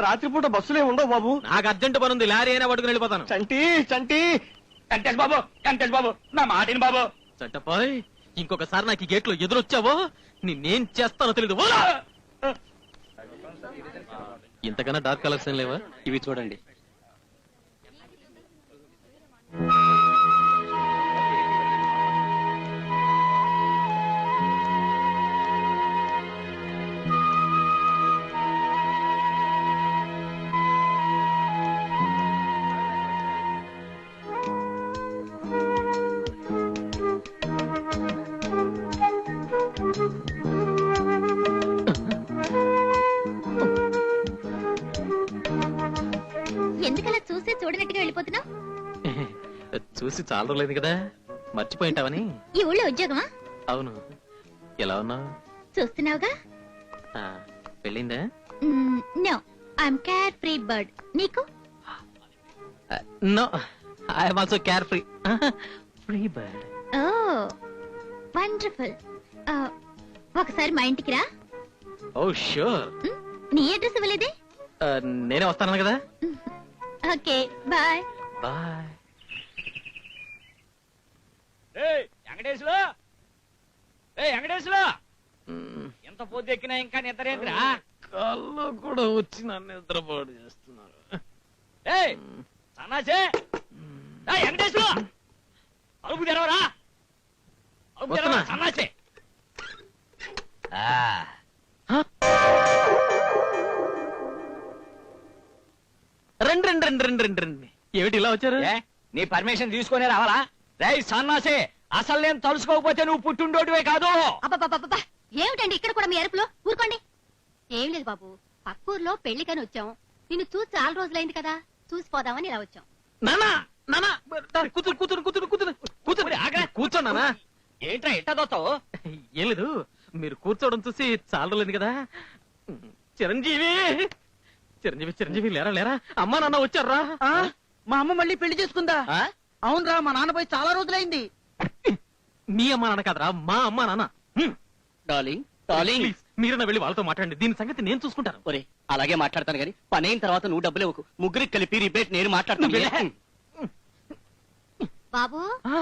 రాత్రిపూట బస్సులే ఉండవు బాబు. నాకు అర్జెంట్ పని ఉంది లారీ అయినా పట్టుకుని వెళ్ళిపోతాను. చంటి చంటి. వెంకటేష్ బాబు వెంకటేష్ బాబు నా మాటిని బాబు. చట్టపాయ్ ఇంకొకసారి నాకు ఈ గేట్లో ఎదురొచ్చావో? నిన్నేం చేస్తానో తెలియదు ఇంతకన్నా డార్క్ కలర్స్ ఏం లేవా? ఇవి చూడండి. ఎందుకలా చూసే చూడనట్టుగా వెళ్ళిపోతున్నావు? చూసి చాలా రోజులైంది కదా. మర్చిపోయింటావని ఈ ఊళ్ళో ఉద్యోగమా? అవును. ఎలా ఉన్నావు? చూస్తున్నావుగా? పెళ్ళిందా no I'm care free bird. నీకు? No I'm also carefree. Free bird. Oh wonderful. ఒకసారి మా ఇంటికి రా. Oh sure. నీ అడ్రస్ ఇవ్వలేదే? నేనే వస్తాను కదా? Okay bye. బాయ్. వెంకటేశ్వర ఏ వెంకటేశ్వర ఎంత పొద్దు ఎక్కినా ఇంకా నిద్రేంద్రా? కళ్ళు కూడా వచ్చి నన్ను నిద్రపాటు చేస్తున్నారు. ఏ సన్నాసే. ఏ వెంకటేశ్వర అలుపు తెరవరా. అలుపు తెరవరా నీ పర్మిషన్ తీసుకునే రావాలా? రే సన్నాసే అసలు నేను తలుసుకోకపోతే నువ్వు పుట్టుండోటివే కాదు. అబ్బబ్బబ్బబ్బా. ఏమిటండి ఇక్కడ కూడా మీ అరుపులో? ఊరుకోండి. ఏం లేదు బాబు. పక్కూర్లో పెళ్ళికని వచ్చాం. నిన్ను చూసి చాలా రోజులైంది కదా. చూసిపోదామని ఇలా వచ్చాం. నానా నానా కూతురు కూతురు కూతురు కూతురు కూతురు. ఒరే, ఆగ్రా. కూర్చో నానా ఏంట్రా ఎట్టా దోస్తావు? ఏం లేదు. మీరు కూర్చోవడం చూసి చాలా రోజులైంది కదా. చిరంజీవి! చిరంజీవి చిరంజీవి లేరా లేరా? అమ్మా నాన్న వచ్చారా? ఆ? మా అమ్మ మళ్ళీ పెళ్ళి చేసుకుందా? అవునరా మా నాన్న పోయి చాలా రోజులైంది. మీ అమ్మా నాన్న కాదరా మా అమ్మా నాన్న. హ్మ్. Darling darling. మీరన్నా వెళ్ళి వాళ్ళతో మాట్లాడండి. దీని సంగతి నేను చూసుకుంటాను. ఒరే అలాగే మాట్లాడతాను కానీ పని అయిన తర్వాత నువ్వు డబ్బులు ఇవ్వకు. ముగ్గురికి కలిపి రిపేట్ నేను మాట్లాడతాను. నువ్వు వెళ్ళే. బాబు ఆ,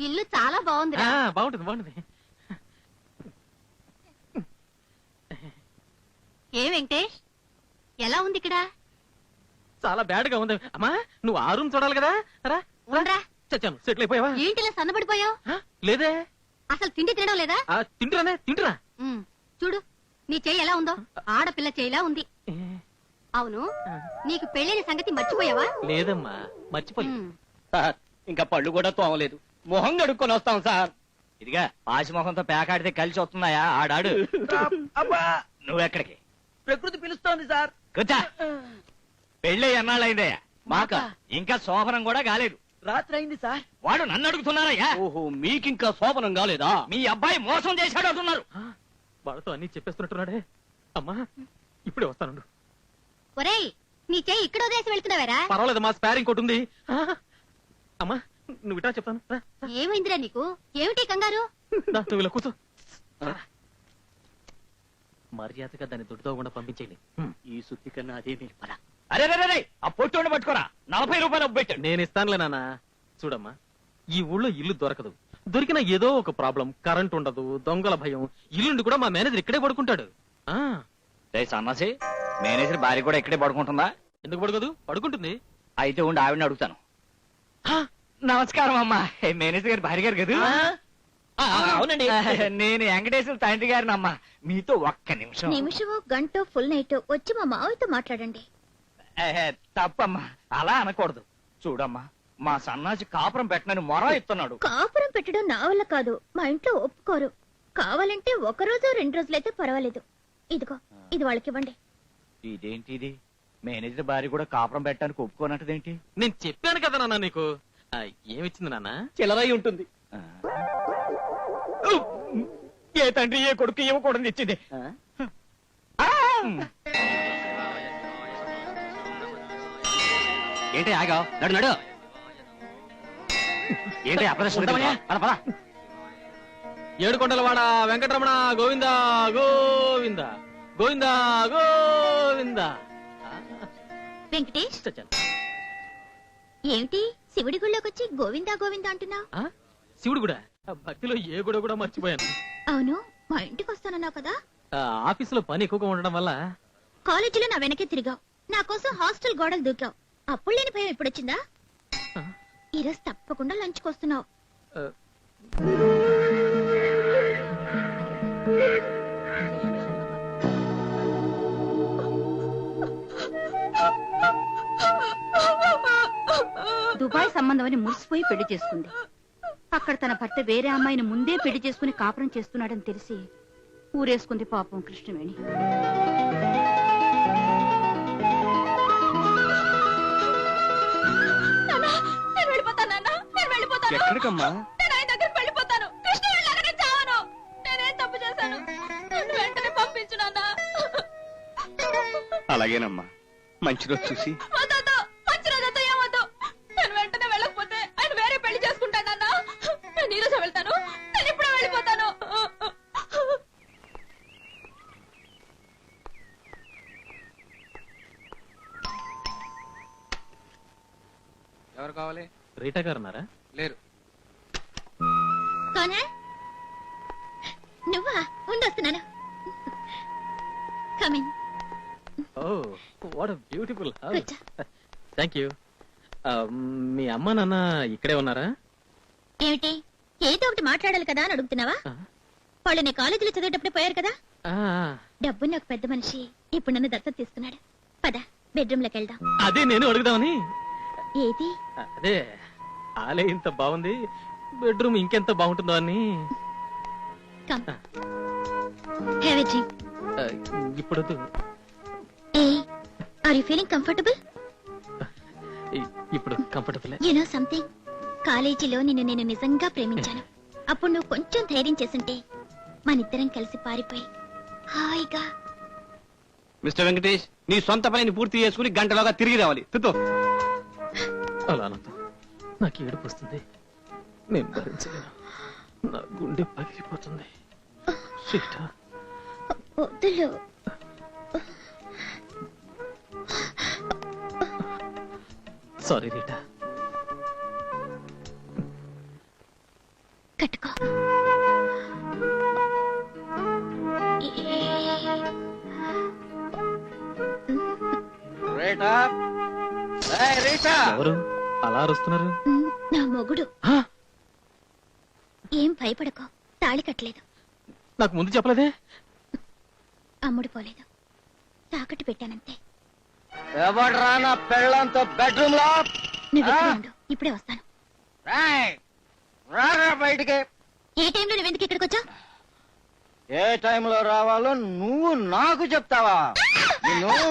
ఇల్లు చాలా బాగుంది ఆ, బాగుంటుంది బాగుంటుంది. ఏ వెంకటేష్ ఎలా ఉంది ఇక్కడ? చాలా బ్యాడ్గా ఉంది. అమ్మా నువ్వు ఆ రూమ్ చూడాలి కదా. రా ఉండరా. చచ్చాను. సెటిల్ అయిపోయావా? ఏంటిలా సన్నబడిపోయావు? ఆ, లేదే. అసలు తిండి తినడం లేదా? ఆ, తింటురానే తింటురా. ఉమ్, చూడు నీ చెయ్యి ఎలా ఉందో? ఆడపిల్ల చెయ్యిలా ఉంది. ఏ, అవును నీకు పెళ్ళైన సంగతి మర్చిపోయావా? లేదమ్మా మర్చిపోలేదు ఉమ్, సార్ ఇంకా పళ్ళు కూడా తోమలేదు. మొహం కడుక్కొని వస్తాం సార్. ఇదిగా పాసిమొహంతో పేకాడితే కలిసి వస్తున్నాయా? ఆడాడు. అబ్బా నువ్వెక్కడికి? ప్రకృతి పిలుస్తోంది సార్. కూర్చో. పెళ్ళి ఎన్నాళ్ళైందయ్యా మాక ఇంకా శోభనం కూడా కాలేదు. రాత్రి అయింది సార్. వాడు నన్ను అడుగుతున్నారయ్యా. ఓహో మీకింకా శోభనం కాలేదా? మీ అబ్బాయి మోసం చేశాడు అంటున్నారు. వాళ్ళతో అన్ని చెప్పేస్తున్నట్టున్నాడే. అమ్మా ఇప్పుడే వస్తాను ఒరేయ్ నీ చెయ్యి ఇక్కడ వదిలేసి వెళ్తున్నావేరా? పర్వాలేదు మా స్పారింగ్ కొట్టు ఉంది. అమ్మా నువ్వు ఇటా చెప్తాను. ఏమైందిరా నీకు? ఏమిటి కంగారు? రా, నువ్వు ఇలా కూర్చో. మర్యాదగా దాన్ని దొడ్డుతోకుండా పంపించేయండి హ్మ్. ఈ సుత్తి కన్నా అదే మీరు పద. అరే రే, రే, ఆ పొట్టోని పట్టుకోరా. నలభై రూపాయలు పెట్టాడు. నేను ఇస్తానులే నాన్న. చూడమ్మా ఈ ఊళ్ళో ఇల్లు దొరకదు. దొరికిన ఏదో ఒక ప్రాబ్లం కరెంట్ ఉండదు దొంగల భయం. ఇల్లుండి కూడా మా మేనేజర్ ఇక్కడే పడుకుంటాడు. ఆ. రే సన్నాసి మేనేజర్ భార్య కూడా ఇక్కడే పడుకుంటుందా? ఎందుకు పడుకోదు? పడుకుంటుంది. అయితే ఉండి ఆవిడని అడుగుతాను. ఆ, నమస్కారం అమ్మా. ఏ మేనేజర్ గారి భార్య గారు కదా? ఆ, అవునండి. నేను వెంకటేశ్వర తండ్రి గారిని అమ్మా మీతో ఒక్క నిమిషం. నిమిషమో గంట ఫుల్ నైట్ వచ్చి మా మావయ్యతో మాట్లాడండి. తప్పమ్మా. అలా అనకూడదు. చూడమ్మా మా సన్నాసి కాపురం పెట్టనని మొర ఇస్తున్నాడు కాపురం పెట్టడం నా వల్ల కాదు. మా ఇంట్లో ఒప్పుకోరు. కావాలంటే ఒక రోజు రెండు రోజులైతే పర్వాలేదు. ఇదిగో ఇది వాళ్ళకి ఇవ్వండి ఇదేంటి ఇది? మేనేజర్ భార్య కూడా కాపురం పెట్టడానికి ఒప్పుకోనట్టదేంటి? నేను చెప్పాను కదా నాన్న నీకు. ఆ, ఏమిచ్చింది నాన్న? చిల్లరై ఉంటుంది. ఏ తండ్రి ఏ కొడుకు ఇవ్వకూడదు ఇచ్చింది. ఆ? ఏంటి ఆగా నడు నడు. ఏంటి అప్రదర్శన? పద, పద. ఏడుకొండలవాడ వెంకటరమణ గోవింద గోవింద గోవిందా గోవిందా. వెంకటేష్. ఏమిటి? శివుడి గుళ్ళోకి వచ్చి గోవిందా గోవిందా అంటున్నావు? ఆ? శివుడు కూడా భక్తిలో ఏ గుడ కూడా మర్చిపోయాను. అవును మా ఇంటికి వస్తానన్నావు కదా? ఆ, ఆఫీసులో పని ఎక్కువగా ఉండడం వల్ల కాలేజీలో నా వెనకే తిరిగావు. నా కోసం హాస్టల్ గోడలు దూకావు. అప్పుడు లేని భయం ఎప్పుడొచ్చిందా? ఆ, ఈరోజు తప్పకుండా లంచ్కి వస్తున్నావు. ఆ, దుబాయ్ సంబంధం అని మురిసిపోయి పెళ్ళి చేసుకుంది. అక్కడ తన భర్త వేరే అమ్మాయిని ముందే పెళ్ళి చేసుకుని కాపురం చేస్తున్నాడని తెలిసి ఊరేసుకుంది పాపం కృష్ణవేణి. ఎక్కడికమ్మా? నేను ఆయన దగ్గరికి వెళ్ళిపోతాను. కృష్ణ వెళ్ళాక నేను చావను. నేనేం తప్పు చేశాను? నన్ను వెంటనే పంపించు నాన్న. అలాగేనమ్మా. మంచి రోజు చూసి. వద్దొద్దు మంచి రోజుతో ఏమొద్దు నేను వెంటనే వెళ్ళకపోతే ఆయన వేరే పెళ్ళి చేసుకుంటాను నాన్న. నేను ఈ రోజు వెళ్తాను. నేను ఇప్పుడే వెళ్ళిపోతాను. ఎవరు కావాలి? రీటా గారు ఉన్నారా? లేరు. కోనా? నువ్వా? ఉండొస్తున్నాను. Coming oh what beautiful thank you మీ అమ్మ నాన్న ఇక్కడే ఉన్నారా? ఏమిటి? ఏదో ఒకటి మాట్లాడాలి కదా అని అడుగుతున్నావా? వాళ్ళు నేను కాలేజీలో చదివేటప్పుడు పోయారు కదా? ఆ, డబ్బున్న ఒక పెద్ద మనిషి ఇప్పుడు నన్ను దత్తత తీసుకున్నాడు. పద బెడ్రూమ్లోకి వెళ్దాం. అదే నేను అడుగుదామని. ఏది? అదే ఆలే ఇంత బాగుంది. బెడ్రూమ్ ఇంకెంత బాగుంటుందో అని కమ్ హ్యావ్ ఎ డ్రింక్ ఆ, ఇప్పుడు వద్దు. ఏ ఆర్ యు ఫీలింగ్ కంఫర్టబుల్ ఇ- ఇప్పుడు కంఫర్టబుల్ యు నో సంథింగ్ కాలేజీలో నిన్ను నేను నిజంగా ప్రేమించాను. అప్పుడు నువ్వు కొంచెం ధైర్యం చేస్తుంటే మనిద్దరం కలిసి పారిపోయి హాయిగా మిస్టర్ వెంకటేష్ నీ సొంత పనిని పూర్తి చేసుకుని గంటలోగా తిరిగి రావాలి. తుతో అలా అనొద్దు. నాకు ఏడుపు వస్తుంది. నేను భరించలేను. నా గుండె పగిలిపోతుంది. వద్దులు సారీ రీటా కట్టుకో. రేటా? రేటా? ఎవరు? అలా అరుస్తున్నారు? ఉమ్, నా మొగుడు. ఆ, ఏం భయపడకో తాళి కట్టలేదు. నాకు ముందు చెప్పలేదే? అమ్ముడు పోలేదు. తాకట్టు పెట్టానంతే. ఎవడ్రా నా పెళ్ళంతో బెడ్రూమ్లో నువ్వు ఆ? ఇక్కడే ఉండు ఇప్పుడే వస్తాను. రేయ్, రారా బయటికి. ఏ టైంలో నువ్వు ఎందుకు ఇక్కడికి వచ్చావు? ఏ టైంలో రావాలో నువ్వు నాకు చెప్తావా? నిన్ను వాడు?